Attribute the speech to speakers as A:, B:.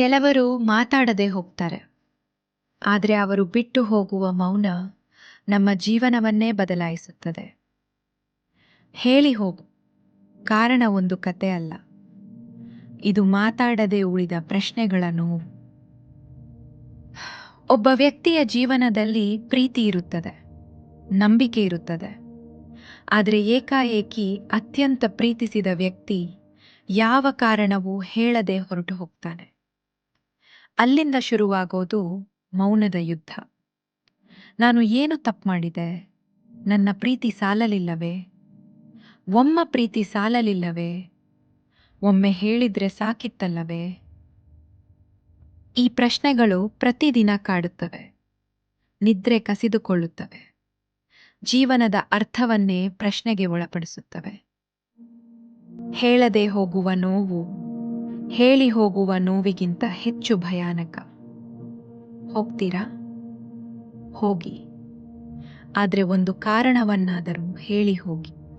A: ಕೆಲವರು ಮಾತಾಡದೆ ಹೋಗ್ತಾರೆ. ಆದರೆ ಅವರು ಬಿಟ್ಟು ಹೋಗುವ ಮೌನ ನಮ್ಮ ಜೀವನವನ್ನೇ ಬದಲಾಯಿಸುತ್ತದೆ. ಹೇಳಿ ಹೋಗು. ಕಾರಣ ಒಂದು ಕತೆ ಅಲ್ಲ. ಇದು ಮಾತಾಡದೆ ಉಳಿದ ಪ್ರಶ್ನೆಗಳ ನೋವು. ಒಬ್ಬ ವ್ಯಕ್ತಿಯ ಜೀವನದಲ್ಲಿ ಪ್ರೀತಿ ಇರುತ್ತದೆ. ನಂಬಿಕೆ ಇರುತ್ತದೆ. ಆದರೆ ಏಕಾಏಕಿ ಅತ್ಯಂತ ಪ್ರೀತಿಸಿದ ವ್ಯಕ್ತಿ ಯಾವ ಕಾರಣವೂ ಹೇಳದೆ ಹೊರಟು ಹೋಗ್ತಾನೆ. ಅಲ್ಲಿಂದ ಶುರುವಾಗೋದು ಮೌನದ ಯುದ್ಧ. ನಾನು ಏನು ತಪ್ಪು ಮಾಡಿದೆ? ನನ್ನ ಪ್ರೀತಿ ಸಾಲಲಿಲ್ಲವೇ? ಒಮ್ಮ ಪ್ರೀತಿ ಸಾಲಲಿಲ್ಲವೇ? ಒಮ್ಮೆ ಹೇಳಿದ್ರೆ ಸಾಕಿತ್ತಲ್ಲವೇ? ಈ ಪ್ರಶ್ನೆಗಳು ಪ್ರತಿದಿನ ಕಾಡುತ್ತವೆ. ನಿದ್ರೆ ಕಸಿದುಕೊಳ್ಳುತ್ತವೆ. ಜೀವನದ ಅರ್ಥವನ್ನೇ ಪ್ರಶ್ನೆಗೆ ಒಳಪಡಿಸುತ್ತವೆ. ಹೇಳದೆ ಹೋಗುವ ನೋವು ಹೇಳಿ ಹೋಗುವ ನೋವಿಗಿಂತ ಹೆಚ್ಚು ಭಯಾನಕ. ಹೋಗ್ತೀರಾ? ಹೋಗಿ. ಆದರೆ ಒಂದು ಕಾರಣವನ್ನಾದರೂ ಹೇಳಿ ಹೋಗಿ.